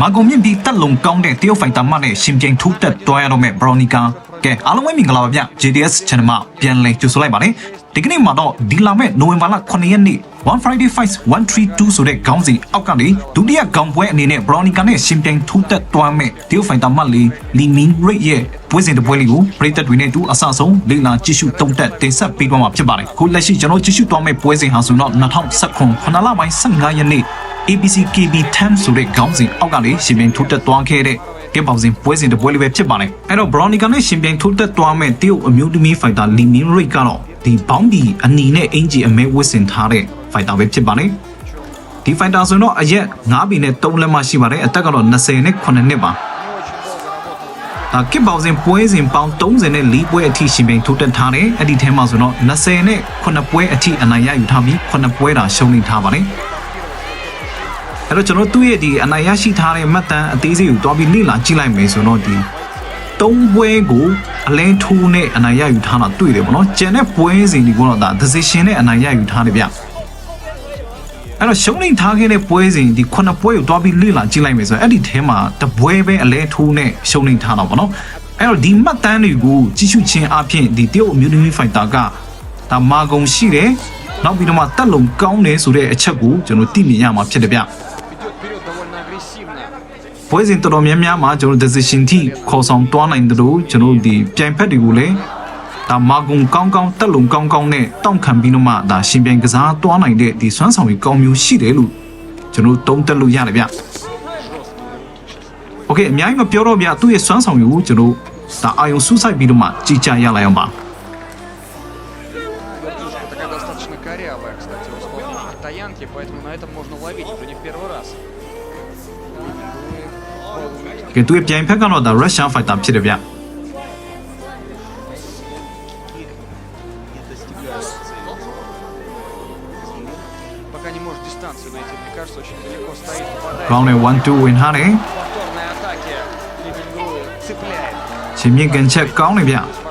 မာဂုံမြင့်ပြီးတက်လုံကောင်းတဲ့တရုတ်ဖိုင်တာမနဲ့ရှင်ပြိုင်ထိုးတက်တွားရတော့မဲ့ဘရော်နီကာကဲအားလုံးပဲမင်္ဂလာပါဗျ JDS Channel မှာပြန်လည်ကြိုဆိုလိုက်ပါတယ်ဒီကနေ့မှာတော့ဒီလာမဲ့နိုဝင်ဘာလ9ရက်နေ့ One Friday Fights 132ဆိုတဲ့ခေါင်းစဉ်အောက်ကနေဒုတိယကောင်ပွဲအနေနဲ့ဘရော်နီကာနဲ့ရှင်ပြိုင်ထိုးတက်တွားမဲ့တရုတ်ဖိုင်တာမလေးလီမင်းရိတ်ရဲ့ပွဲစဉ်တစ်ပွဲလေးကိုပရိသတ်တွေနဲ့အတူအဆအဆုံးလေ့လာကြည့်ရှုတုံးတက်တင်ဆက်ပေးသွားမှာဖြစ်ပါတယ်ခုလက်ရှိကျွန်တော်ကြည့်ရှုသွားမယ့်ပွဲစဉ်ဟာဆိုတော့2019ခုနလပိုင်း15ရက်နေ့ ABC KB 10ဆိုတဲ့ခေါင်းစဉ်အောက်ကနေရှင်ပြိုင်ထိုးတက်သွားခဲ့တဲ့ကဲပေါင်စဉ်ပွဲစဉ်တစ်ပွဲလေးပဲဖြစ်ပါတယ်အဲ့တော့ Brownica နဲ့ရှင်ပြိုင်ထိုးတက်သွားမဲ့တရုတ်အမျိုးသမီးဖိုက်တာလီမင်းရိတ်ကတော့ဒီဘောင်းဒီအနီနဲ့အင်ဂျီအမဲဝစ်စင်ထားတဲ့ဖိုက်တာပဲဖြစ်ပါတယ်ဒီဖိုက်တာဆိုတော့အရက်9ဘီနဲ့3လက်မှရှိပါတယ်အသက်ကတော့20နဲ့9နှစ်ပါဒါကစ်ပေါင်စဉ်ပွဲစဉ်ပေါင်း30နဲ့4ပွဲအထိရှင်ပြိုင်ထိုးတက်ထားတယ်အဲ့ဒီထဲမှာဆိုတော့20နဲ့9ပွဲအထိအနိုင်ရယူထားပြီး9ပွဲတာရှုံးနေထားပါတယ် အဲ့တော့ကျွန်တော်သူ့ရဲ့ဒီအနိုင်ရရှိထားတဲ့မှတ်တမ်းအသေးစိတ်ကိုတွားပြီးလေ့လာကြည့်လိုက်မယ်ဆိုတော့ဒီသုံးပွဲကိုအလဲထိုးနဲ့အနိုင်ရယူထားတာတွေ့တယ်ပေါ့နော်ကျန်တဲ့ပွဲစဉ်ဒီကတော့ဒါ decision နဲ့အနိုင်ရယူထားတယ်ဗျအဲ့တော့ရှုံးနေထားခဲ့တဲ့ပွဲစဉ်ဒီခုနှစ်ပွဲကိုတွားပြီးလေ့လာကြည့်လိုက်မယ်ဆိုတော့အဲ့ဒီထဲမှာတပွဲပဲအလဲထိုးနဲ့ရှုံးနေထားတာပေါ့နော်အဲ့တော့ဒီမှတ်တမ်းတွေကိုကြည့်ရှုခြင်းအပြင်ဒီတရုတ်အမျိုးသမီးဖိုက်တာကဒါမာကုံရှိတယ်နောက်ပြီးတော့မှတက်လုံကောင်းတယ်ဆိုတဲ့အချက်ကိုကျွန်တော်သိမြင်ရမှာဖြစ်တယ်ဗျ ပွဲစဉ်တော်တော်များများမှာကျွန်တော် decision ထိခေါ်ဆောင်တွားနိုင်တယ်လို့ကျွန်တော်ဒီပြိုင်ဖက်တွေကိုလည်းဒါမာကုံကောင်းကောင်းတက်လုံကောင်းကောင်းနဲ့တောင့်ခံပြီးတော့မှဒါရှင်ပြိုင်ကစားတွားနိုင်တဲ့ဒီစွမ်းဆောင်ရည်ကောင်းမျိုးရှိတယ်လို့ကျွန်တော်တုံးတက်လို့ရတယ်ဗျ။ Okay အများကြီးမပြောတော့ဗျသူ့ရဲ့စွမ်းဆောင်ရည်ကိုကျွန်တော်ဒါအာယုံစူးစိုက်ပြီးတော့မှကြည်ကြရလိုက်အောင်ပါ Вертушка такая достаточно корявая, кстати, у исполнения китаянки, поэтому на этом можно ловить уже не ကဲသူရဲ့ပြိုင်ဖက်ကတော့ဒါ Russian fighter ဖြစ်တယ်ဗျကောင်းတဲ့1 2ဝင်ထားတယ်။ချင်းမြင့်ကန်ချက်ကောင်းတယ်ဗျ။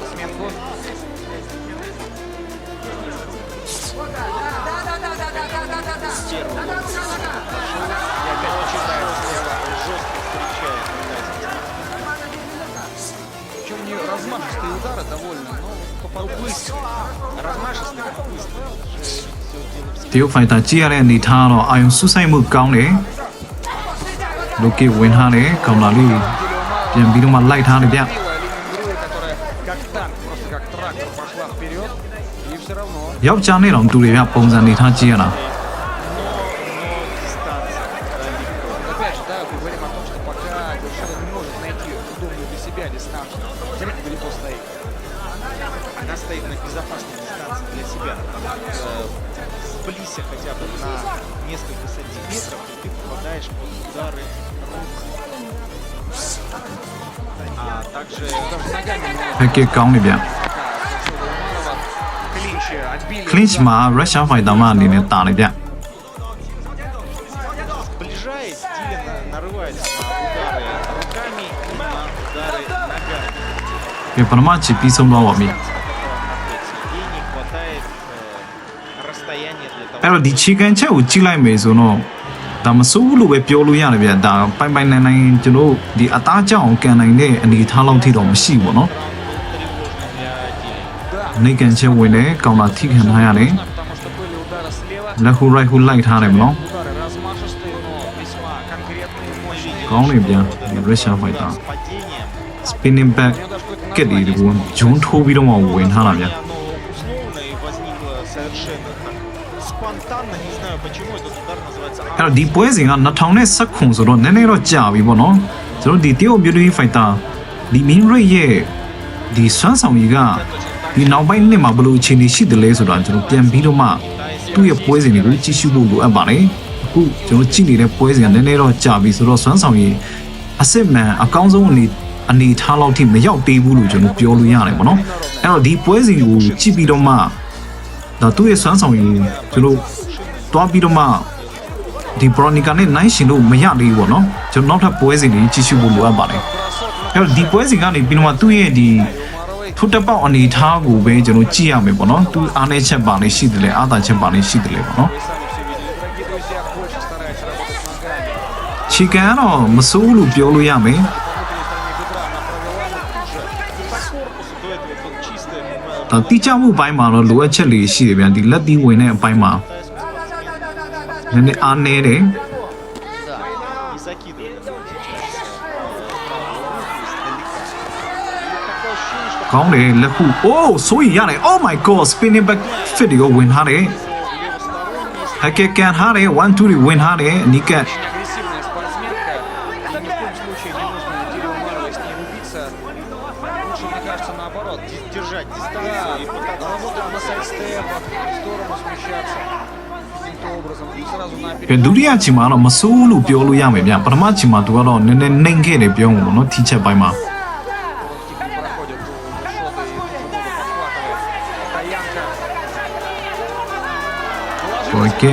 ရုတ်ဖိုင်တာကြည့်ရတဲ့အနေထားကတော့အာယုံဆူဆိုင်မှုကောင်းတယ်လိုကေဝင်ထားတယ်ကောင်လာလေးပြန်ပြီးတော့မှလိုက်ထားတယ်ဗျယောက်ျားနဲ့တော့တူတယ်ဗျပုံစံနေထားကြည့်ရတာ Сблизься хотя бы на несколько сантиметров, и ты попадаешь под удары рук. А также Даже ногами может ဖက်ကကောင်းတယ်ဗျ пока Гуршева Умарова. Клинч отбили. ခလင်းချ်မှာရုရှားဖိုက်တာမအနေနဲ့တာတယ်ဗျ сближаясь, Дилин нарывается на удары руками и на удары အဲ့တော့ဒီ chicken ချက်ကိုကြည့်လိုက်မယ်ဆိုတော့ဒါမစိုးဘူးလို့ပဲပြောလို့ရတယ်ဗျဒါပိုင်ပိုင်နိုင်နိုင်ကျွန်တော်ဒီအသားကြောင့်ကန်နိုင်တဲ့အနေထားလောက်ထိတော့မရှိဘူးเนาะနေကန်ချက်ဝင်တယ်ကောင်တာထိခံထားရတယ်လက်ဟူရိုက်ဟူလိုက်ထားတယ်မနော်ကောင်းနေပြန်ဒီရက်ရှာဖိုက်တာ spinning back ကက်ဒီဒီကဂျွန်းထိုးပြီးတော့ဝင်ထားတာဗျာ အဲ့တော့ဒီပွဲစဉ်က2019ခုဆိုတော့နည်းနည်းတော့ကြာပြီပေါ့နော်ကျွန်တော်ဒီတရုတ်မျိုးတွေဖိုက်တာဒီမင်းရိတ်ရဲ့ဒီစွမ်းဆောင်ရည်ကဒီနောက်ပိုင်းနှစ်မှာဘယ်လိုအခြေအနေရှိတယ်လဲဆိုတာကျွန်တော်ပြန်ပြီးတော့မှသူ့ရဲ့ပွဲစဉ်တွေကိုကြည့်ရှုဖို့လိုအပ်ပါတယ်အခုကျွန်တော်ကြည့်နေတဲ့ပွဲစဉ်ကနည်းနည်းတော့ကြာပြီဆိုတော့စွမ်းဆောင်ရည်အစစ်မှန်အကောင်းဆုံးအနေအနေထားလောက်ထိမရောက်သေးဘူးလို့ကျွန်တော်ပြောလို့ရတယ်ပေါ့နော်အဲ့တော့ဒီပွဲစဉ်ကိုကြည့်ပြီးတော့မှဒါသူ့ရဲ့စွမ်းဆောင်ရည်ကျွန်တော်တွားပြီးတော့မှ ဒီဘရိုနီကာနဲ့နိုင်ရှင်လို့မရသေးဘူးပေါ့နော်ကျွန်တော်နောက်ထပ်ပွဲစဉ်တွေကြည့်ရှုဖို့လိုအပ်ပါတယ်အဲ့တော့ဒီပွဲစဉ်ကနေပြီးတော့သူ့ရဲ့ဒီထုတ်တပေါက်အနေထားကိုပဲကျွန်တော်ကြည့်ရမယ်ပေါ့နော်သူအားနေချက်ပါနေရှိတယ်လေအားသာချက်ပါနေရှိတယ်လေပေါ့နော်ချီကန်တော့မစိုးလို့ပြောလို့ရမယ်တတိကျမှုပိုင်းမှာတော့လိုအပ်ချက်လေးရှိတယ်ဗျာဒီလက်သီးဝင်တဲ့အပိုင်းမှာ နည်းနည်းအားနည်းတယ် Да, и закидывает сейчас. Такое ощущение, что ကောင်းတယ်လက်ခုအိုးဆိုရင်ရတယ် Oh my god spinning back fit ကိုဝင်ထားတယ် левосторонний အကဲကန်ထားတယ်1 2တွေဝင်ထားတယ်အနီးကပ် Очень агрессивная спортсменка. И ни в коем случае не нужно Кириллу Умаровой с ней рубиться. Лучше, мне кажется, наоборот. держать Да, дистанцию и пытаться работать на сайдстепах, в сторону смещаться. ဒုတိယချီမှာတော့မဆိုးလို့ပြောလို့ရမယ်ဗျပထမချီမှာသူကတော့နည်းနည်းနှိမ်ခဲ့တယ်ပြောမှာပေါ့နော်ထီချက်ပိုင်းမှာโอเค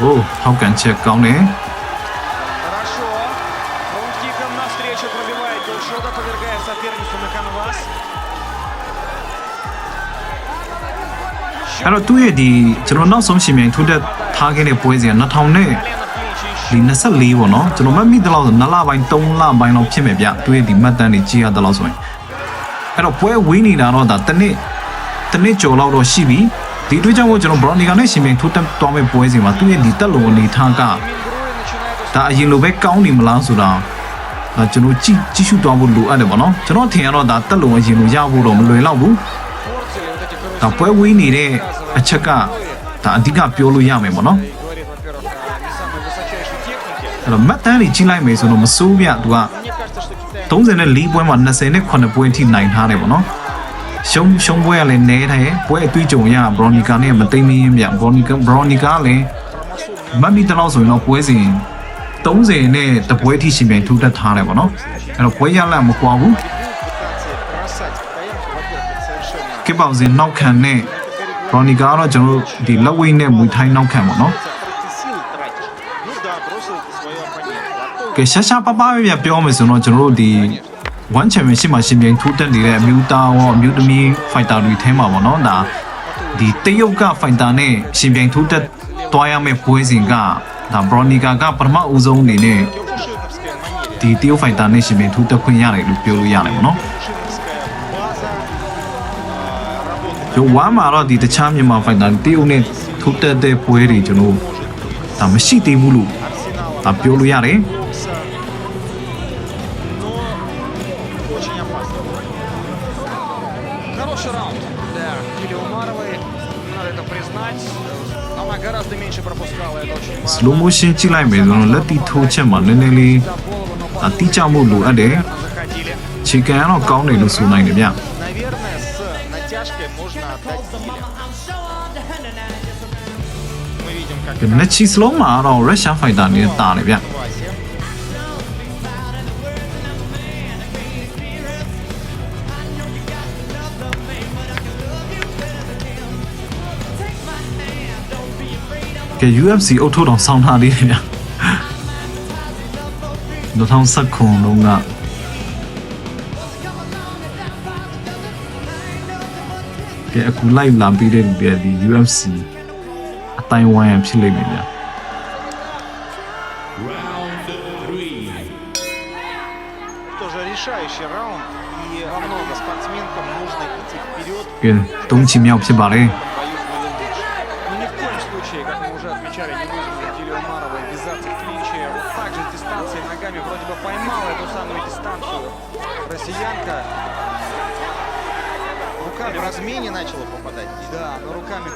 โอ้ဟောက်ကန်ချက်ကောင်းတယ် အဲ့တော့သူ့ရဲ့ဒီကျွန်တော်နောက်ဆုံးရှင်မြန်ထိုးတက်ထားခဲ့တဲ့ပွဲစဉ်က2000နဲ့ဒီ24ပေါ့နော်ကျွန်တော်မမိတလောက်ဆို9လပိုင်း3လပိုင်းလောက်ဖြစ်မယ်ဗျသူ့ရဲ့ဒီမှတ်တမ်းတွေကြည့်ရတလောက်ဆိုရင်အဲ့တော့ပွဲဝင်းနေတာတော့ဒါတနစ်တနစ်ကျော်လောက်တော့ရှိပြီဒီအတွက်ကြောင့်ကျွန်တော် Brownie ကလည်းရှင်မြန်ထိုးတက်သွားမဲ့ပွဲစဉ်မှာသူ့ရဲ့ဒီတက်လုံအနေထားကဒါအရင်လိုပဲကောင်းနေမလားဆိုတာဒါကျွန်တော်ကြည့်ကြည့်ရှုသွားဖို့လိုအပ်တယ်ပေါ့နော်ကျွန်တော်ထင်ရတော့ဒါတက်လုံအရင်လိုရဖို့တော့မလွယ်တော့ဘူးဒါပွဲဝင်းနေတဲ့ အချက်ကဒါအဓိကပြောလို့ရမယ်ပေါ့နော်အဲ့တော့မတ်တန်းကြီးချင်းလိုက်မယ်ဆိုတော့မစိုးပြသူက34ပွဲမှာ28ပွဲအထိနိုင်ထားတယ်ပေါ့နော်ရှုံးရှုံးပွဲကလည်းနဲတယ်ပွဲအသွေးကြုံရဘရော်နီကာနဲ့မသိမင်းရင်ပြဘရော်နီကာဘရော်နီကာလည်းမတ်မီတလောက်ဆိုရင်တော့ပွဲစဉ်30နဲ့တပွဲအထိရှင်ပြိုင်ထူထပ်ထားတယ်ပေါ့နော်အဲ့တော့ပွဲရလမကွာဘူးကေပောင်စင်နောက်ခံနဲ့ ရော်နီကာကတော့ကျွန်တော်တို့ဒီလက်ဝိတ်နဲ့မွေထိုင်းနောက်ခံပေါ့နော်ကဲရှာရှာပပပဲပြပြောမယ်ဆိုတော့ကျွန်တော်တို့ဒီ one championship မှာရှင်ပြိုင်ထိုးတက်နေတဲ့အမျိုးသားရောအမျိုးသမီး fighter တွေထဲမှာပေါ့နော်ဒါဒီတရုတ်က fighter နဲ့ရှင်ပြိုင်ထိုးတက်သွားရမယ့်ပွဲစဉ်ကဒါ Bronica ကပထမဦးဆုံးအနေနဲ့ဒီတရုတ် fighter နဲ့ရှင်ပြိုင်ထိုးတက်ခွင့်ရတယ်လို့ပြောလို့ရတယ်ပေါ့နော် ရုပ်ဝမ်းမှာတော့ဒီတခြားမြန်မာဖိုင်တာတေးဦးနဲ့ထိုးတက်တဲ့ပွဲတွေကျွန်တော်ဒါမရှိသေးဘူးလို့ဒါပြောလို့ရတယ်စလိုမိုရှင်ကြည့်လိုက်မယ်ဆိုတော့လက်တီထိုးချက်မှာနည်းနည်းလေးအတိကျမှုလိုအပ်တယ်။ခြေကံကတော့ကောင်းတယ်လို့ဆိုနိုင်တယ်ဗျ။ ဒီမနက်ချီစလုံးမှာတော့ Russian Fighter နဲ့တာတယ်ဗျကဲ UFC အုပ်ထုတ်တော်ဆောင်းထားလေးတွေဗျ2019လုံးက ကဲအခု live လာပြီးတဲ့လူတွေကဒီ UFC အတိုင်းဝိုင်းရန်ဖြစ်လိမ့်မယ်ဗျာကဲတုံးချီမြောက်ဖြစ်ပါလေ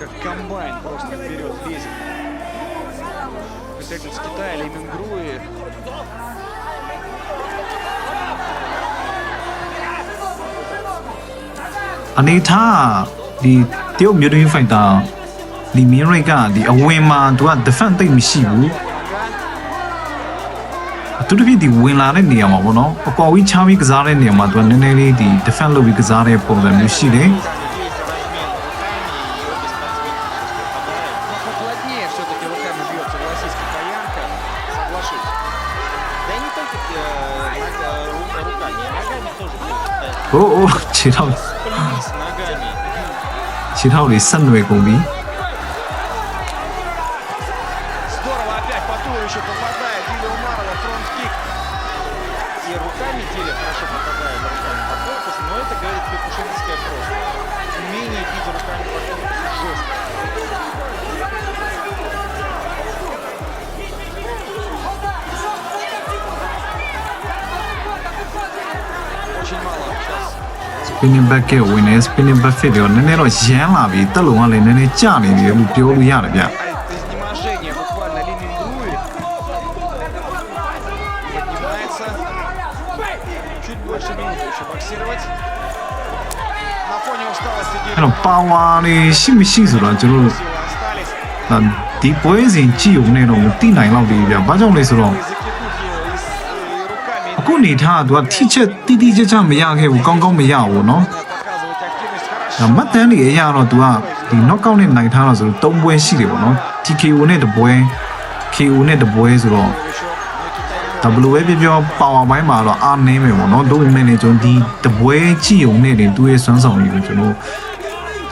как комбайн просто вперед лезет. Представитель с Китая Ли Мингруи. အနေထားဒီတရုတ်မျိုးသမီး fighter ဒီမင်းရိတ်ကဒီအဝင်မှာသူက defense တိတ်မရှိဘူးအတူတူဖြစ်ဒီဝင်လာတဲ့နေရာမှာပေါ့နော်အပေါ်ကြီးချားပြီးကစားတဲ့နေရာမှာသူကနည်းနည်းလေးဒီ defense လုပ်ပြီးကစားတဲ့ပုံစံမျိုးရှိတယ် အိုးအိုးခြေထောက်ခြေထောက်တွေဆက်နွယ်ကုန်ပြီ spinning back ကိုဝင်နေ spinning back ဖြစ်ပြီးတော့နည်းနည်းတော့ရမ်းလာပြီးတက်လုံကလည်းနည်းနည်းကျနေတယ်လို့ပြောလို့ရတယ်ဗျအဲ့တော့ပါဝါလေးရှိမရှိဆိုတော့ကျွန်တော်ဒီပွဲစဉ်ကြည့်ုံနဲ့တော့မသိနိုင်တော့ဘူးဗျ။ဘာကြောင့်လဲဆိုတော့ အခုအနေထားကသူကထိချက်တီးတီးကြကြမရခဲ့ဘူးကောင်းကောင်းမရဘူးเนาะဒါမတ်တန်တွေအရာတော့သူကဒီ knockout နဲ့နိုင်ထားတော့ဆိုတော့၃ပွဲရှိတယ်ပေါ့နော် TKO နဲ့တပွဲ KO နဲ့တပွဲဆိုတော့ W ပဲပြောပြော power ဘိုင်းမှာတော့အားနည်းမယ်ပေါ့နော်ဒို့မဲ့နေကျွန်တော်ဒီတပွဲကြည့်ုံနဲ့တင်သူရဲ့စွမ်းဆောင်ရည်ကိုကျွန်တော်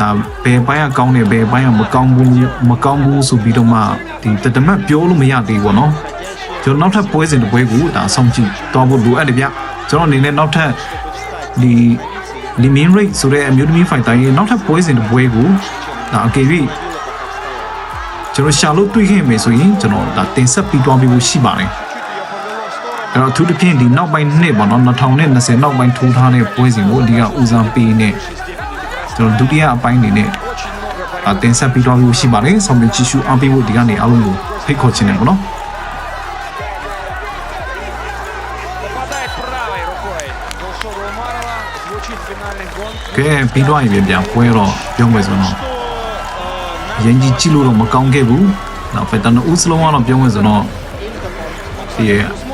ဒါဘယ်ပိုင်းကကောင်းတယ်ဘယ်ပိုင်းကမကောင်းဘူးမကောင်းဘူးဆိုပြီးတော့မှဒီတတမတ်ပြောလို့မရသေးဘူးပေါ့နော် ကျွန်တော်နောက်ထပ်ပွဲစဉ်တစ်ပွဲကိုဒါဆောင်ကြည့်သွားဖို့လိုအပ်တယ်ဗျကျွန်တော်အနေနဲ့နောက်ထပ်ဒီလီမင်းရိတ်ဆိုတဲ့အမျိုးသမီးဖိုင်တာရဲ့နောက်ထပ်ပွဲစဉ်တစ်ပွဲကိုဒါအကယ်၍ကျွန်တော်ရှာလို့တွေ့ခဲ့မယ်ဆိုရင်ကျွန်တော်ဒါတင်ဆက်ပြီးသွားပြီးဖို့ရှိပါတယ်အဲ့တော့သူတစ်ဖြင့်ဒီနောက်ပိုင်းနှစ်ပေါ့နော်2020နောက်ပိုင်းထိုးထားတဲ့ပွဲစဉ်ကိုအဓိကဦးစားပေးနေကျွန်တော်ဒုတိယအပိုင်းအနေနဲ့အတင်ဆက်ပြီးတော့လို့ရှိပါလေဆောင်မြင်ကြည့်ရှုအားပေးဖို့ဒီကနေအားလုံးကိုဖိတ်ခေါ်ချင်တယ်ပေါ့နော် ခဲ့ပြီးတော့ရင်ပြန်ပြန်ပွဲတော့ပြောမယ်ဆိုတော့ရင်ကြီးကြည့်လို့တော့မကောင်းခဲ့ဘူးနောက်ဖက်တန်ဦးစလုံးကတော့ပြောမယ်ဆိုတော့ဒီ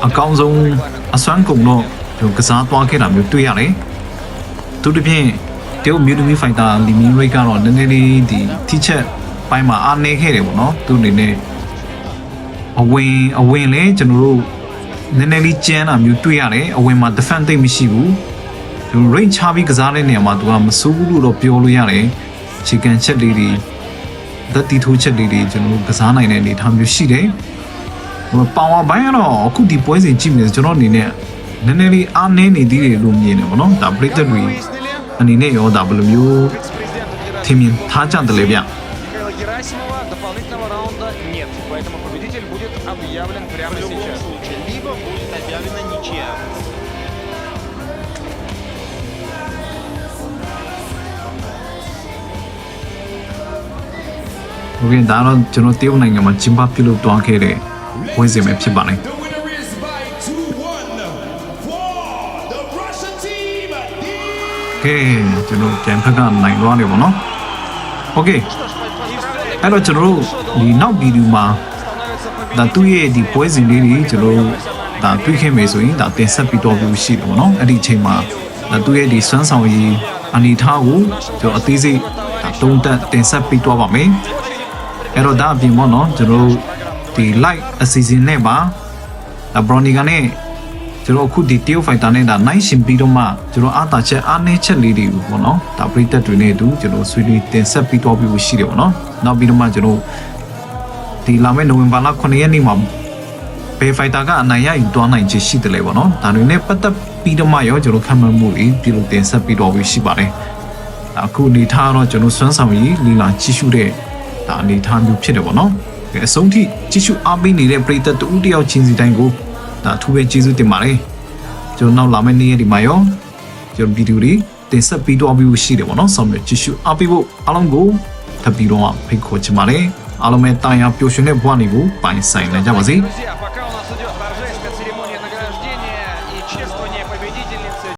အကောင်းဆုံးအစွမ်းကုန်တော့ဒီကစားသွားခဲ့တာမျိုးတွေ့ရတယ်သူတပြင်းတရုတ်မြူတမီဖိုင်တာလီမီရိတ်ကတော့နည်းနည်းလေးဒီထိချက်ပိုင်းမှာအားနည်းခဲ့တယ်ပေါ့နော်သူအနေနဲ့အဝင်အဝင်လဲကျွန်တော်တို့နည်းနည်းလေးကျန်းတာမျိုးတွေ့ရတယ်အဝင်မှာ defend သိမ့်မရှိဘူး သူ range ချပြီးကစားတဲ့နေရာမှာသူကမစိုးဘူးလို့တော့ပြောလို့ရတယ်ခြေကန်ချက်လေးတွေသက်တီထိုးချက်လေးတွေကျွန်တော်တို့ကစားနိုင်တဲ့အနေအထားမျိုးရှိတယ်ဟိုပါဝါဘိုင်းကတော့အခုဒီပွဲစဉ်ကြည့်မယ်ဆိုကျွန်တော်အနေနဲ့နည်းနည်းလေးအားနည်းနေသေးတယ်လို့မြင်တယ်ပေါ့နော်ဒါ break တွေ выяснили. အနေနဲ့ရောဒါဘယ်လိုမျိုး Вице-президент ထင်မြင်ထားကြတယ်လဲဗျ Михаила Герасимова дополнительного раунда нет. Поэтому победитель будет объявлен прямо В любом сейчас. โอเคဒါတော့ကျွန်တော်တရုတ်နိုင်ငံမှာဂျင်ပါပြုလုပ်သွားခဲ့တဲ့ဝင်းစင်ပဲဖြစ်ပါလိမ့်ကဲကျွန်တော်ပြန်ဖက်ကနိုင်သွားနေပါတော့โอเคအဲ့တော့ကျွန်တော်တို့ဒီနောက်ဗီဒီယိုမှာဒါသူ့ရဲ့ဒီပွဲစဉ်လေးတွေကျွန်တော်တို့ဒါတွေ့ခဲ့မယ်ဆိုရင်ဒါတင်ဆက်ပြီးတော့ပြီးရှိတယ်ပေါ့နော်အဲ့ဒီအချိန်မှာဒါသူ့ရဲ့ဒီစွမ်းဆောင်ရည်အနေထားကိုကျွန်တော်အသေးစိတ်ဒါတုံးတက်တင်ဆက်ပြီးတော့ပါမယ် အဲ့တော့ဒါအပြင်ပေါ့နော်ကျွန်တော်တို့ဒီ light အစီအစဉ်နဲ့ပါဒါ brownie ကနဲ့ကျွန်တော်အခုဒီ Teo Fighter နဲ့ဒါနိုင်ရှင်ပြီးတော့မှကျွန်တော်အားတာချက်အားနည်းချက်လေးတွေကိုပေါ့နော်ဒါပရိသတ်တွေနဲ့အတူကျွန်တော်ဆွေးနွေးတင်ဆက်ပြီးတော့ပြီးရှိတယ်ပေါ့နော်နောက်ပြီးတော့မှကျွန်တော်ဒီလာမယ့်နိုဝင်ဘာလ9ရက်နေ့မှာဘယ်ဖိုက်တာကအနိုင်ရယူသွားနိုင်ချေရှိတယ်လေပေါ့နော်ဒါတွေနဲ့ပတ်သက်ပြီးတော့မှရောကျွန်တော်ခံမှန်းမှုတွေပြုလုပ်တင်ဆက်ပြီးတော့ပြီးရှိပါတယ်အခုအနေထားတော့ကျွန်တော်စွမ်းဆောင်ရည်လီလာကြီးစုတဲ့ ဒါအနေထားမျိုးဖြစ်တယ်ပေါ့နော်အဆုံးထိကြီးစုအားပေးနေတဲ့ပရိသတ်တူတယောက်ချင်းစီတိုင်းကိုဒါအထူးပဲကျေးဇူးတင်ပါတယ်ကျွန်တော်နောက်လာမယ့်နေ့ရက်ဒီမှာရောကျွန်တော်ဗီဒီယိုတွေတင်ဆက်ပေးတော့ပြီးရှိတယ်ပေါ့နော်ဆောင်ရကြီးစုအားပေးဖို့အားလုံးကိုထပ်ပြီးတော့ဖိတ်ခေါ်ချင်ပါတယ်အားလုံးပဲတာယာပျော်ရွှင်တဲ့ဘဝတွေကိုပိုင်ဆိုင်နိုင်ကြပါစေ